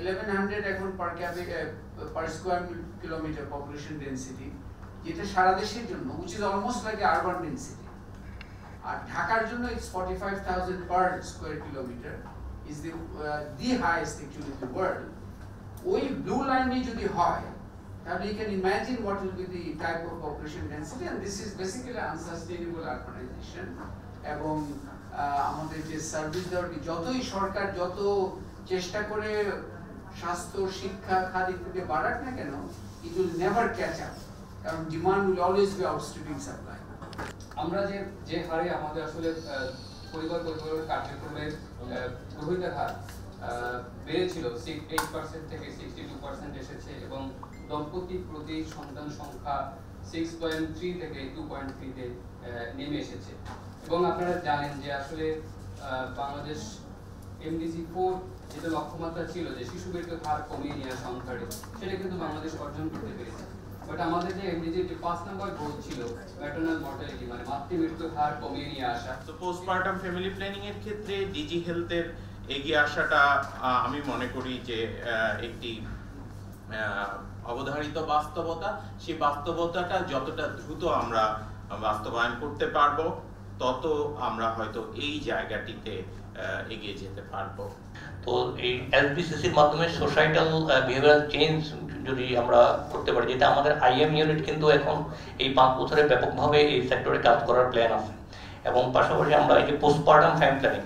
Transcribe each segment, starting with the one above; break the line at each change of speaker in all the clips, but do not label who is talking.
Eleven hundred এখন per per square kilometre population density যেটা সারা দেশের জন্য which is almost like urban density আর ঢাকার জন্য it's forty five thousand per square kilometre is the the highest actually in the world ওই blue লাইনে যদি হয় তাহলে you can imagine what will be the type of population density and this is basically unsustainable urbanization. এবং আহ, আমাদের যে service দেওয়ার যতই সরকার যত চেষ্টা করে স্বাস্থ্য, শিক্ষা খাত ইত্যাদি বাড়াক না কেন it will never catch up কারণ demand will always be outstripping supply
আমরা যে যে হারে আমাদের আসলে পরিবার পরিবারের কার্যক্রমের গ্রহীতার হার বেড়েছিল এইট পার্সেন্ট থেকে সিক্সটি টু পার্সেন্ট এসেছে এবং দম্পতি প্রতি সন্তান সংখ্যা সিক্স পয়েন্ট থ্রি থেকে টু পয়েন্ট থ্রিতে নেমে এসেছে। এবং আপনারা জানেন যে আসলে বাংলাদেশ এমডিজি ফোর যেটা লক্ষ্যমাত্রা ছিল যে শিশু মৃত্যুর হার কমিয়ে নিয়ে আসা সেটা কিন্তু বাংলাদেশ অর্জন করতে পেরেছে। বাট আমাদের যে এমডিজি যে পাঁচ নাম্বার গোল ছিল ম্যাটারনাল মর্টালিটি মানে মাতৃ মৃত্যুর হার কমিয়ে নিয়ে আসা।
তো পোস্টপার্টাম ফ্যামিলি প্ল্যানিং এর ক্ষেত্রে ডিজি হেলথের এগিয়ে আসাটা আমি মনে করি যে একটি অবধারিত বাস্তবতা। সেই বাস্তবতাটা যতটা দ্রুত আমরা বাস্তবায়ন করতে পারব, তত আমরা হয়তো এই জায়গাটিতে এগিয়ে যেতে পারব।
তো এই এসবিসিসির মাধ্যমে সোসাইটাল বিহেভিয়ারাল চেঞ্জ যদি আমরা করতে পারি, যেটা আমাদের আইএম ইউনিট কিন্তু এখন এই পাঁচ বছরে ব্যাপকভাবে এই সেক্টরে কাজ করার প্ল্যান আছে। এবং পাশাপাশি আমরা এই যে postpartum family planning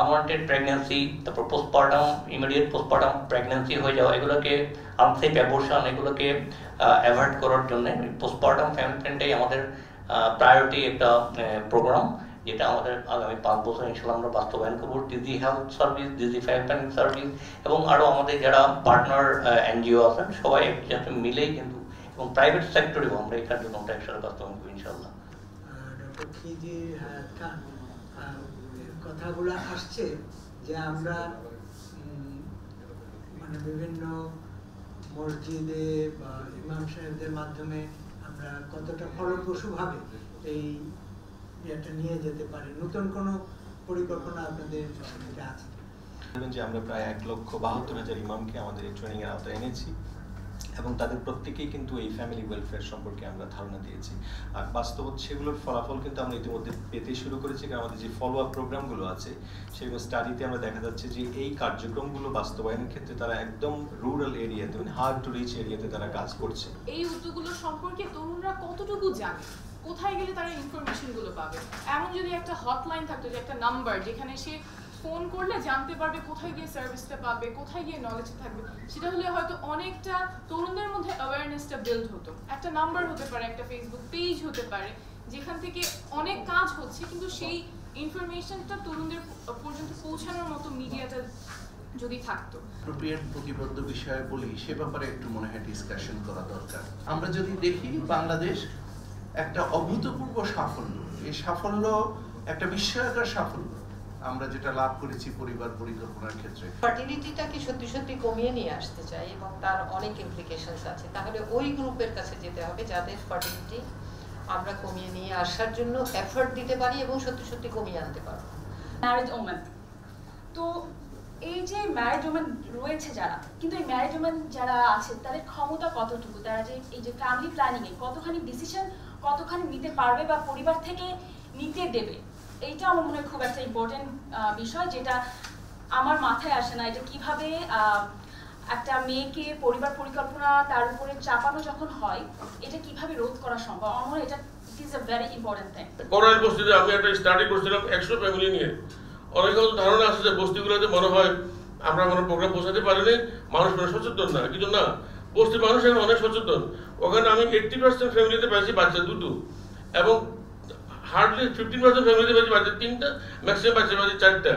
unwanted pregnancy তারপর পোস্টপার্টাম ইমিডিয়েট পোস্টপার্টাম প্রেগনেন্সি হয়ে যাওয়া, এগুলোকে আনসেফ অ্যাবর্শন এগুলোকে অ্যাভয়েড করার জন্য পোস্টপার্টাম ফ্যামিলি প্ল্যানটাই আমাদের প্রায়োরিটি একটা প্রোগ্রাম যেটা আমাদের আগামী পাঁচ বছর ইনশাল্লাহ আমরা বাস্তবায়ন করব। DG health service DG family service এবং আরও আমাদের যারা পার্টনার এনজিও আছেন, সবাই একসাথে মিলেই কিন্তু এবং প্রাইভেট সেক্টরেও আমরা এই কার্যক্রমটা একসাথে বাস্তবায়ন করি ইনশাল্লাহ
কথাগুলো আসছে যে আমরা মানে বিভিন্ন মসজিদে বা ইমাম সাহেবদের মাধ্যমে আমরা কতটা ফলপ্রসূভাবে এই ইয়েটা নিয়ে যেতে পারি। নতুন কোনো পরিকল্পনা আপনাদের আছে?
যে আমরা প্রায় এক লক্ষ বাহাত্তর হাজার ইমামকে আমাদের এই ট্রেনিং এর আওতায় এনেছি এবং তাদের প্রত্যেকেই কিন্তু এই ফ্যামিলি ওয়েলফেয়ার সম্পর্কে আমরা ধারণা দিয়েছি। আর বাস্তব সেগুলোর ফলাফল কিন্তু আমরা ইতিমধ্যে পেতে শুরু করেছি কারণ আমাদের যে ফলো আপ প্রোগ্রামগুলো আছে সেগুলো স্টাডিতে আমরা দেখা যাচ্ছে যে এই কার্যক্রমগুলো বাস্তবায়নের ক্ষেত্রে তারা একদম রুরাল এরিয়াতে মানে হার্ড টু রিচ এরিয়াতে তারা কাজ করছে।
এই উদ্যোগগুলো সম্পর্কে তরুণরা কতটুকু জানে? কোথায় গেলে তারা ইনফরমেশন গুলো পাবে। এমন যদি একটা হটলাইন থাকতো, যে একটা নাম্বার যেখানে সে ফোন করলে জানতে পারবে কোথায় গিয়ে সার্ভিসটা পাবে, কোথায় গিয়ে নলেজ থাকবে, সেটা হলে হয়তো অনেকটা তরুণদের মধ্যে অ্যাওয়ারনেসটা বিল্ড হতো। একটা নাম্বার হতে পারে, একটা ফেসবুক পেজ হতে পারে, যেখান থেকে অনেক কাজ হচ্ছে, কিন্তু সেই ইনফরমেশনটা তরুণদের পর্যন্ত পৌঁছানোর মতো মিডিয়াটা যদি থাকতো।
অ্যাপ্রোপ্রিয়েট প্রতিবদ্ধ বিষয় বলি, সে ব্যাপারে একটু মনে হয় ডিসকাশন করা দরকার। আমরা যদি দেখি বাংলাদেশ একটা অভূতপূর্ব সাফল্য। এই সাফল্য একটা বিস্ময়কর সাফল্য। আমরা যেটা লাভ করেছি পরিবার পরিকল্পনার ক্ষেত্রে।
ফার্টিলিটিটাকে সত্যি সত্যি কমিয়ে নিয়ে আসতে চাই এবং তার অনেক ইমপ্লিকেশনস আছে? তাহলে ওই গ্রুপের কাছে যেতে হবে যাদের ফার্টিলিটি আমরা কমিয়ে নিয়ে আসার জন্য এফর্ট দিতে পারি এবং সত্যি সত্যি কমিয়ে আনতে পারব।
ম্যারেজ ওমেন তো এই যে ম্যারেজ ওমেন রয়েছে যারা কিন্তু এই ম্যারেজ ওমেন যারা আছে তাদের ক্ষমতা কতটুকু? তারা যে এই যে ফ্যামিলি প্ল্যানিং এ কতখানি ডিসিশন কতখানি নিতে পারবে বা পরিবার থেকে নিতে দেবে, এইটা আমার মনে হয় খুব একটা ইম্পর্টেন্ট বিষয় যেটা আমার মাথায় আসে না। এটা কীভাবে একটা মেয়েকে পরিবার পরিকল্পনা তার উপরে চাপানো যখন হয়, এটা কীভাবে রোধ করা সম্ভব? আমার এটা
আমি একটা করছিলাম একশো ফ্যামিলি নিয়ে। অনেক মনে হয় আমরা কোনো প্রোগ্রাম পৌঁছাতে পারিনি, মানুষ মানে সচেতন না কিন্তু না? বস্তি মানুষ এখন অনেক সচেতন। ওখানে আমি এইট্টি পার্সেন্ট ফ্যামিলিতে পাইছি বাচ্চা দুটো। এবং হার্ডলি ফিফটিন পার্সেন্ট ফ্যামিলিতে পাইছি বাচ্চা তিনটা ম্যাক্সিমাম বাচ্চা পাইছি চারটা।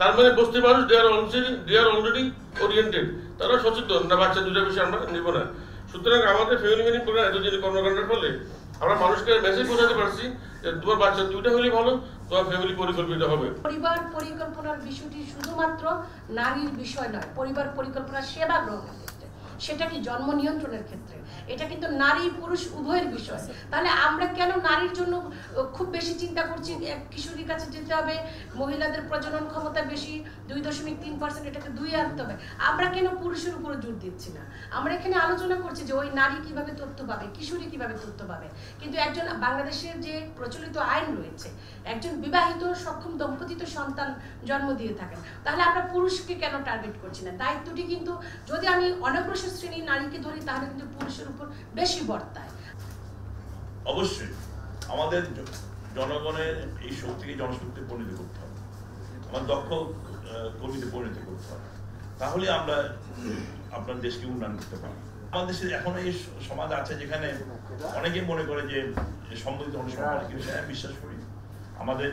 তার মানে বস্তি মানুষ they are already they are already oriented তারা সচেতন না বাচ্চা দুটা বিষয় আমরা নেব না। সুতরাং আমাদের ফ্যামিলি মিটিং প্রোগ্রাম এতদিন কর্মকাণ্ডের ফলে আমরা মানুষকে মেসেজ বোঝাতে পারছি যে তোমার বাচ্চা দুইটা হলে ভালো, তোমার ফ্যামিলি পরিকল্পিত হবে।
পরিবার পরিকল্পনার বিষয়টি শুধুমাত্র নারীর বিষয় নয়, পরিবার পরিকল্পনা সেবা ক্ষেত্রে সেটা কি জন্ম নিয়ন্ত্রণের ক্ষেত্রে? এটা কিন্তু নারী পুরুষ উভয়ের বিষয়। তাহলে আমরা কেন নারীর জন্য খুব বেশি চিন্তা করছি? কিশোরীর কাছে যেতে হবে, মহিলাদের প্রজনন ক্ষমতা বেশি, দুই দশমিক তিন পার্সেন্ট এটাকে দুই আনতে হবে। আমরা কেন পুরুষের উপরে জোর দিচ্ছি না? আমরা এখানে আলোচনা করছি যে ওই নারী কীভাবে তথ্য পাবে, কিশোরী কীভাবে তথ্য পাবে। কিন্তু একজন বাংলাদেশের যে প্রচলিত আইন রয়েছে, একজন বিবাহিত সক্ষম দম্পতি তো সন্তান জন্ম দিয়ে থাকেন। তাহলে আমরা পুরুষকে কেন টার্গেট করছি না? দায়িত্বটি কিন্তু যদি আমি অনগ্রসর নারীকে ধরি তাহলে কিন্তু পুরুষের উপর বেশি বর্তায়।
অবশ্যই, আমাদের জনগণের এই শক্তিকে পরিণত করতে হবে। আমার দক্ষ কর্মীতে পরিণত করতে হবে। তাহলে আমরা, আপনার দেশকে উন্নয়ন করতে পারব। আমাদের দেশে এখনও এই সমাজ আছে যেখানে অনেকে মনে করে যে সম্মিলিত অনুসরণ কিন্তু বিশ্বাস করি আমাদের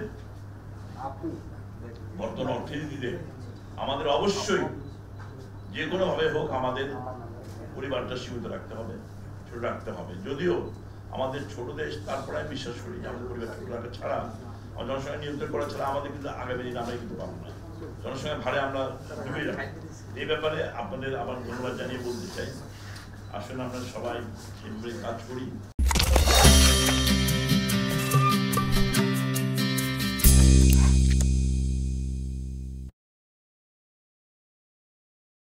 বর্তমান অর্থনীতিতে আমাদের অবশ্যই যে কোনোভাবে হোক আমাদের পরিবারটা সীমিত রাখতে হবে ছোট রাখতে হবে। যদিও আমাদের ছোট দেশ, তারপরে আমি বিশ্বাস করি যে আমাদের পরিবার ছোট রাখা ছাড়া আমার জনসংখ্যা নিয়ন্ত্রণ করা ছাড়া আমাদের কিন্তু আগামী দিনে আমরা কিন্তু পাবো না। জনসংখ্যা ভারে আমরা ডুবে যাব এই ব্যাপারে আপনাদের আবার ধন্যবাদ জানিয়ে বলতে চাই। আসলে আমরা সবাই কাজ করি।